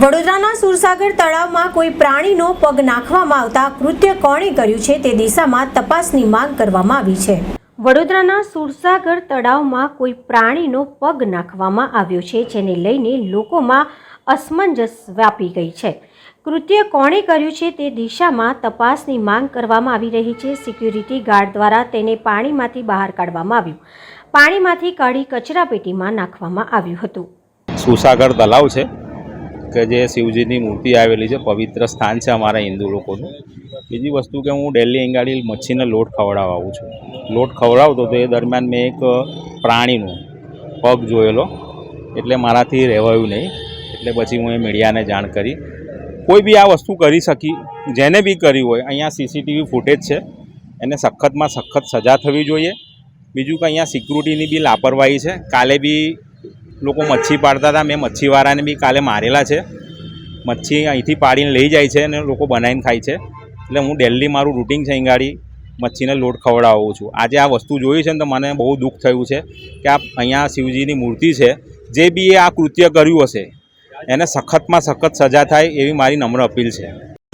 વડોદરાના સુરસાગર તળાવમાં કોઈ પ્રાણીનો પગ નાખવામાં આવતા કૃત્ય કોણે કર્યું છે તે દિશામાં તપાસની માંગ કરવામાં આવી છે. વડોદરાના સુરસાગર તળાવમાં કોઈ પ્રાણીનો પગ નાખવામાં આવ્યો છે, જેને લઈને લોકોમાં અસમંજસ વ્યાપી ગઈ છે. કૃત્ય કોણે કર્યું છે તે દિશામાં તપાસની માંગ કરવામાં આવી રહી છે. સિક્યુરિટી ગાર્ડ દ્વારા તેને પાણીમાંથી બહાર કાઢવામાં આવ્યું. પાણીમાંથી કાઢી કચરાપેટીમાં નાખવામાં આવ્યું હતું. સુસાગર તળાવ છે. કે જે શિવજીની મૂર્તિ આવેલી છે, પવિત્ર સ્થાન છે અમારા હિન્દુ લોકોનું. બીજી વસ્તુ કે હું ડેલી અંગાડી મચ્છીને લોટ ખવડાવવા આવું છું. લોટ ખવડાવતો તો એ દરમિયાન મેં એક પ્રાણીનું પગ જોયેલો, એટલે મારાથી રહેવાયું નહીં. એટલે પછી હું એ મીડિયાને જાણ કરી. કોઈ બી આ વસ્તુ કરી શકી, જેને બી કરી હોય, અહીંયા સીસીટીવી ફૂટેજ છે. એને સખતમાં સખત સજા થવી જોઈએ. બીજું કે અહીંયા સિક્યુરિટીની બી લાપરવાહી છે. કાલે બી લોકો મચ્છી પાડતા હતા. મેં મચ્છીવાળાને બી કાલે મારેલા છે. મચ્છી અહીંથી પાડીને લઈ જાય છે અને લોકો બનાવીને ખાય છે. એટલે હું ડેલી મારું રૂટિન છે અહીંગાડી મચ્છીને લોટ ખવડાવું છું. આજે આ વસ્તુ જોઈ છે ને તો મને બહુ દુઃખ થયું છે કે આ અહીંયા શિવજીની મૂર્તિ છે. જે બી એ આ કૃત્ય કર્યું હશે એને સખતમાં સખત સજા થાય એવી મારી નમ્ર અપીલ છે.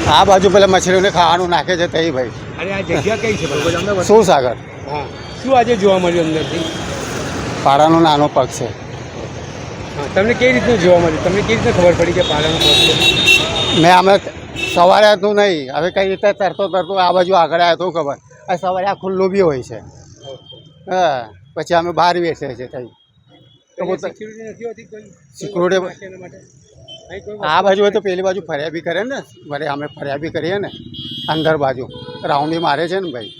આ બાજુ પેલા મચ્છરીઓને ખાવાનું નાખે છે તઈ ભાઈ. અરે આ જગ્યા કઈ છે. શું સાગર હા શું આજે જોવા મળ્યું અંદરથી? પાડાનો નાનો પગ છે. તમને કેવી રીતનું જોવા મળ્યું? તમને કેવી રીતે ખબર પડી કે પાલન મેં અમે સવારે હતું નહીં હવે કઈ રીતે તરતો તરતો આ બાજુ આગળ આવ્યો તો ખબર? આ સવારે આ ખુલ્લું બી હોય છે. હા પછી અમે બહાર બેસીએ છીએ પોતે- સિક્યુરિટી આ બાજુ હોય તો પેલી બાજુ ફર્યા બી કરે ને ભલે અમે ફર્યા બી કરીએ ને અંદર બાજુ. રાઉન્ડી મારે છે ને ભાઈ.